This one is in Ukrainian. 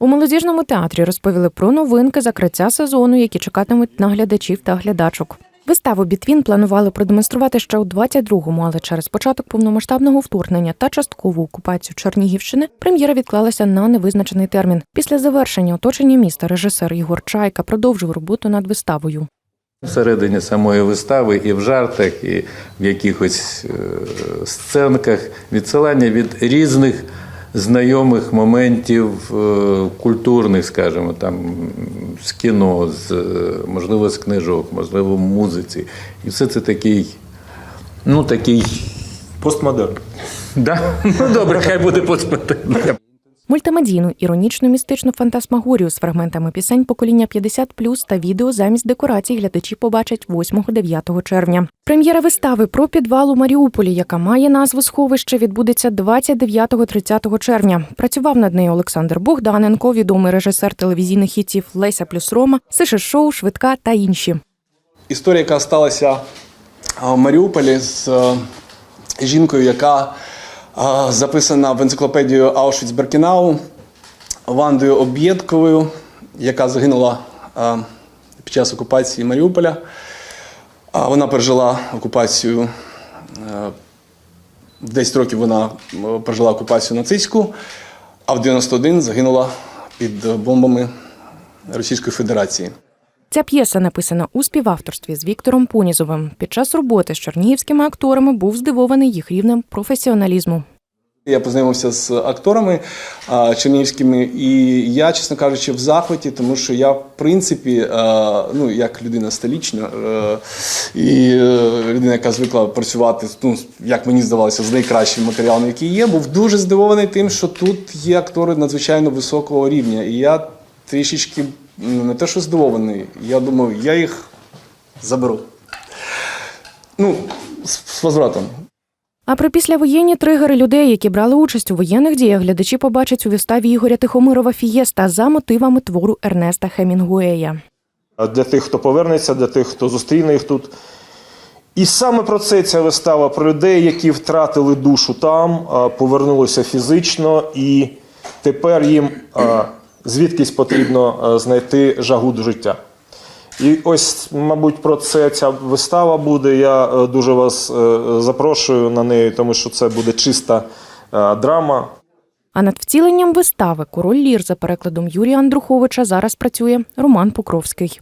У молодіжному театрі розповіли про новинки закриття сезону, які чекатимуть на глядачів та глядачок. Виставу Бітвін планували продемонструвати ще у 22-му, але через початок повномасштабного вторгнення та часткову окупацію Чернігівщини прем'єра відклалася на невизначений термін. Після завершення оточення міста режисер Ігор Чайка продовжив роботу над виставою. Всередині самої вистави і в жартах, і в якихось е, сценках відсилання від різних знайомих моментів е, культурних, скажімо, там з кіно, з, е, можливо, з книжок, можливо, в музиці. І все це такий, ну такий. Постмодерн. Да? Ну добре, хай буде поспитання. Мультимедійну іронічну містичну фантасмагорію з фрагментами пісень покоління 50+, та відео замість декорацій глядачі побачать 8-9 червня. Прем'єра вистави про підвал у Маріуполі, яка має назву сховище, відбудеться 29-30 червня. Працював над нею Олександр Богданенко, відомий режисер телевізійних хітів Леся плюс Рома, Сише Шоу, Швидка та інші. Історія, яка сталася в Маріуполі з е, жінкою, яка записана в енциклопедію Аушвіц-Беркінау, Вандою Об'єдковою, яка загинула під час окупації Маріуполя. Вона пережила окупацію. е, 10 років вона е, пережила окупацію нацистську, а в 91 загинула під бомбами Російської Федерації. Ця п'єса написана у співавторстві з Віктором Понізовим. Під час роботи з чернігівськими акторами був здивований їх рівнем професіоналізму. Я познайомився з акторами а, чернігівськими, і я, чесно кажучи, в захваті, тому що я, в принципі, ну як людина столічна і е, людина, яка звикла працювати, ну як мені здавалося, з найкращими матеріалами, які є, був дуже здивований тим, що тут є актори надзвичайно високого рівня. І я трішечки не те, що здивований, я думав, я їх заберу. Ну, з, з возвратом. А про післявоєнні тригери людей, які брали участь у воєнних діях, глядачі побачать у виставі Ігоря Тихомирова Фієста за мотивами твору Ернеста Хемінгуея. Для тих, хто повернеться, для тих, хто зустріне їх тут. І саме про це ця вистава про людей, які втратили душу там, повернулися фізично, і тепер їм звідкись потрібно знайти жагу до життя. І ось, мабуть, про це ця вистава буде. Я е, дуже вас е, запрошую на неї, тому що це буде чиста е, драма. А над втіленням вистави Король Лір за перекладом Юрія Андруховича зараз працює Роман Покровський.